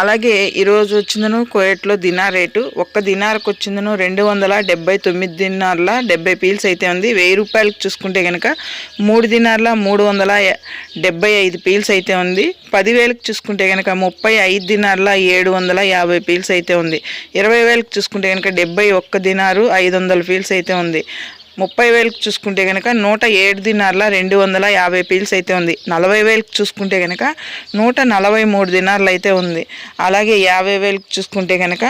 అలాగే ఈరోజు వచ్చిందను కోయట్లో dinar rate. ఒక్క దినార్కి వచ్చిందను రెండు వందల డెబ్బై తొమ్మిది దినార్ల డెబ్బై పీల్స్ అయితే ఉంది. వెయ్యి రూపాయలకు చూసుకుంటే కనుక మూడు దినార్ల మూడు వందల డెబ్బై ఐదు పీల్స్ అయితే ఉంది. పదివేలకు చూసుకుంటే కనుక ముప్పై ఐదు దినార్ల ఏడు వందల యాభై పీల్స్ అయితే ఉంది. ఇరవై వేలకు చూసుకుంటే కనుక డెబ్బై ఒక్క దినారు ఐదు వందల పీల్స్ అయితే ఉంది. ముప్పై వేలకు చూసుకుంటే కనుక నూట ఏడు దినార్ల రెండు వందల యాభై పీల్స్ అయితే ఉంది. నలభై వేలకు చూసుకుంటే కనుక నూట నలభై మూడు దినార్లు అయితే ఉంది. అలాగే యాభై వేలకు చూసుకుంటే కనుక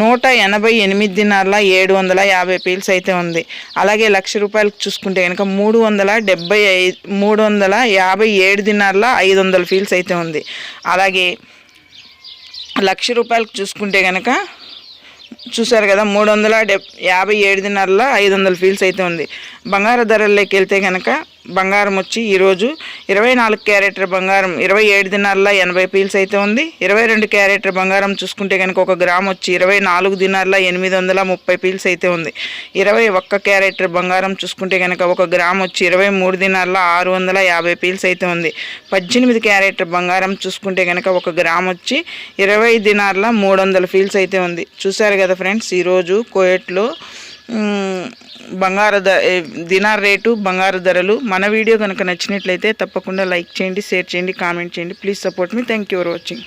నూట ఎనభై ఎనిమిది దినార్ల ఏడు వందల యాభై పీల్స్ అయితే ఉంది. అలాగే లక్ష రూపాయలకు చూసుకుంటే కనుక మూడు వందల డెబ్బై ఐదు మూడు వందల యాభై ఏడు దినార్ల ఐదు వందల ఫీల్స్ అయితే ఉంది. అలాగే లక్ష రూపాయలకు చూసుకుంటే కనుక చూసారు కదా మూడు వందల డెబ్ యాభై ఏడు ఐదు వందల ఫీల్స్ అయితే ఉంది. బంగారు ధరల్లోకి వెళ్తే కనుక బంగారం వచ్చి ఈరోజు ఇరవై నాలుగు క్యారెటర్ బంగారం ఇరవై ఏడు దినాల్లో ఎనభై పీల్స్ అయితే ఉంది. ఇరవై రెండు క్యారెటర్ బంగారం చూసుకుంటే కనుక ఒక గ్రామ్ వచ్చి ఇరవై నాలుగు దినాల్లో ఎనిమిది వందల ముప్పై పీల్స్ అయితే ఉంది. ఇరవై ఒక్క క్యారెటర్ బంగారం చూసుకుంటే కనుక ఒక గ్రామ్ వచ్చి ఇరవై మూడు దినాల్లో ఆరు వందల యాభై పీల్స్ అయితే ఉంది. పద్దెనిమిది క్యారెటర్ బంగారం చూసుకుంటే కనుక ఒక గ్రామ్ వచ్చి ఇరవై దినాల్లో మూడు వందల ఫీల్స్ అయితే ఉంది. చూశారు కదా ఫ్రెండ్స్ ఈరోజు కోయట్లో బంగారు దినార్ రేటు బంగారు ధరలు. మన వీడియో కనుక నచ్చినట్లయితే తప్పకుండా లైక్ చేయండి షేర్ చేయండి కామెంట్ చేయండి. ప్లీజ్ సపోర్ట్ మీ థ్యాంక్ యూ ఫర్ వాచింగ్